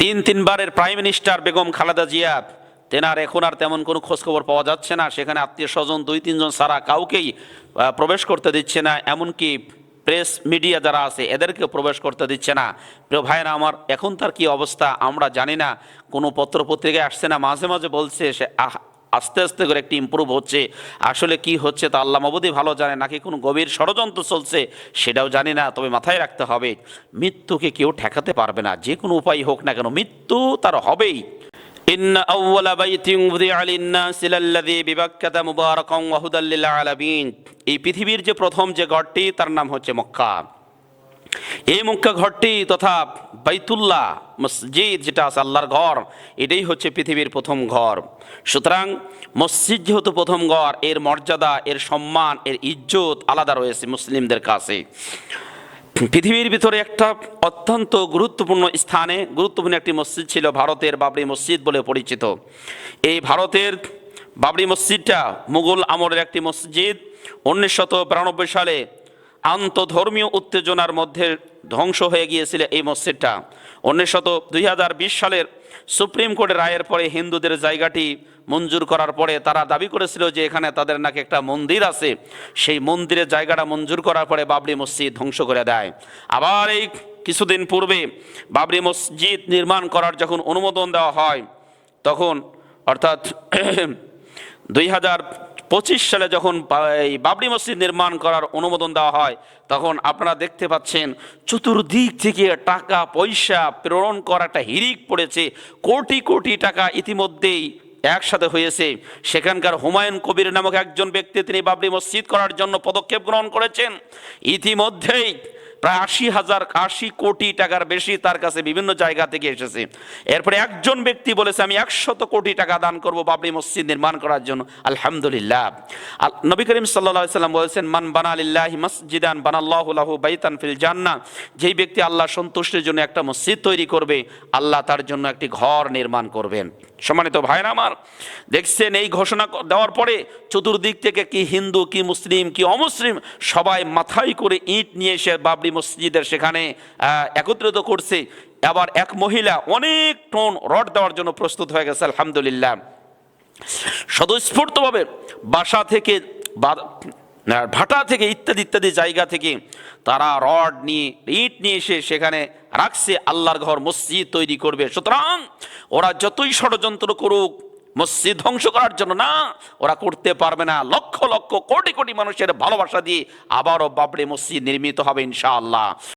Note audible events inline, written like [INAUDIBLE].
তিন তিনবারের prime minister Begum Khaleda Zia, তেনার এখন আর তেমন কোনো খোঁজখবর পাওয়া যাচ্ছে না। সেখানে আত্মীয় স্বজন দুই তিনজন সারা কাউকেই প্রবেশ করতে দিচ্ছে না। এমনকি প্রেস মিডিয়া যারা আছে এদেরকে প্রবেশ করতে দিচ্ছে না। প্রিয় ভাইরা আমার, এখন তার কি অবস্থা আমরা জানি না। কোনো পত্র পত্রিকায় আসছে না। মাঝে মাঝে বলছে সে আস্তে আস্তে করে একটি ইম্প্রুভ হচ্ছে আসলে কি হচ্ছে তা আল্লাহ মাবুদি ভালো জানে নাকি কোনো গভীর ষড়যন্ত্র চলছে সেটাও জানি না তবে মাথায় রাখতে হবে মৃত্যুকে কেউ ঠেকাতে পারবে না যে কোনো উপায় হোক না কেন মৃত্যু তার হবেই إن أول بيت وضع للناس للذي ببكة مباركا وهدى للعالمين এই পৃথিবীর যে প্রথম যে ঘরটি তার নাম হচ্ছে মক্কা এই মক্কা ঘরটি তথা বাইতুল্লাহ মসজিদ যেটা আছে আল্লাহর ঘর, এটাই হচ্ছে পৃথিবীর প্রথম ঘর। সুতরাং মসজিদ যেহেতু প্রথম ঘর, এর মর্যাদা, এর সম্মান, এর ইজ্জত আলাদা রয়েছে মুসলিমদের কাছে। পৃথিবীর ভিতরে একটা অত্যন্ত গুরুত্বপূর্ণ স্থানে, গুরুত্বপূর্ণ একটি মসজিদ ছিল ভারতের বাবরি মসজিদ বলে পরিচিত। এই ভারতের বাবরি মসজিদটা মুঘল আমলের একটি মসজিদ। উনিশশত সালে আন্তধর্মীয় উত্তেজনার মধ্যে ধ্বংস হয়ে গিয়েছিল এই মসজিদটা। উনিশশত দুই হাজার বিশ সালের সুপ্রিম কোর্টের রায়ের পরে হিন্দুদের জায়গাটি মঞ্জুর করার পরে তারা দাবি করেছিল যে এখানে তাদের নাকি একটা মন্দির আছে। সেই মন্দিরের জায়গাটা মঞ্জুর করার পরে বাবরি মসজিদ ধ্বংস করে দেয়। আবার এই কিছুদিন পূর্বে বাবরি মসজিদ নির্মাণ করার যখন অনুমোদন দেওয়া হয়, তখন অর্থাৎ [CLEARS THROAT] দুই হাজার পঁচিশ সালে যখন এই বাবরি মসজিদ নির্মাণ করার অনুমোদন দেওয়া হয়, তখন আপনারা দেখতে পাচ্ছেন চতুর্দিক থেকে টাকা, পয়সা প্রেরণ করা একটা হিরিক পড়েছে। কোটি কোটি টাকা ইতিমধ্যেই একসাথে হয়েছে। সেখানকার হুমায়ুন কবির নামক একজন ব্যক্তি তিনি বাবরি মসজিদ করার জন্য পদক্ষেপ গ্রহণ করেছেন। ইতিমধ্যেই প্রায় আশি হাজার, আশি কোটি টাকার বেশি তার কাছে বিভিন্ন জায়গা থেকে এসেছে। এরপরে একজন ব্যক্তি বলেছে, আমি একশত কোটি টাকা দান করব বাবরি মসজিদ নির্মাণ করার জন্য। আলহামদুলিল্লাহ। নবী করিম সাল্লাহ সাল্লাম বলেছেন, মান বানালিল্লাহি মসজিদান বানাল্লাহু লাহু বাইতান ফিল জান্নাহ। যেই ব্যক্তি আল্লাহ সন্তুষ্টির জন্য একটা মসজিদ তৈরি করবে, আল্লাহ তার জন্য একটি ঘর নির্মাণ করবেন। সম্মানিত ভাইরা আমার, দেখছেন এই ঘোষণা দেওয়ার পরে চতুর্দিক থেকে কি হিন্দু, কি মুসলিম, কি অমুসলিম সবাই মাথায় করে ইট নিয়ে এসে বাবরি মসজিদের সেখানে একত্রিত করছে। আবার এক মহিলা অনেক টন রড দেওয়ার জন্য প্রস্তুত হয়ে গেছে, আলহামদুলিল্লাহ। স্বতঃস্ফূর্তভাবে বাসা থেকে ভাটা থেকে ইত্যাদি ইত্যাদি জায়গা থেকে তারা রড নিয়ে, ইট নিয়ে এসে সেখানে রাখছে, আল্লাহর ঘর মসজিদ তৈরি করবে। সুতরাং ওরা যতই ষড়যন্ত্র করুক মসজিদ ধ্বংস করার জন্য না, ওরা করতে পারবে না। লক্ষ লক্ষ কোটি কোটি মানুষের ভালোবাসা দিয়ে আবারও বাবরি মসজিদ নির্মিত হবে ইনশাআল্লাহ।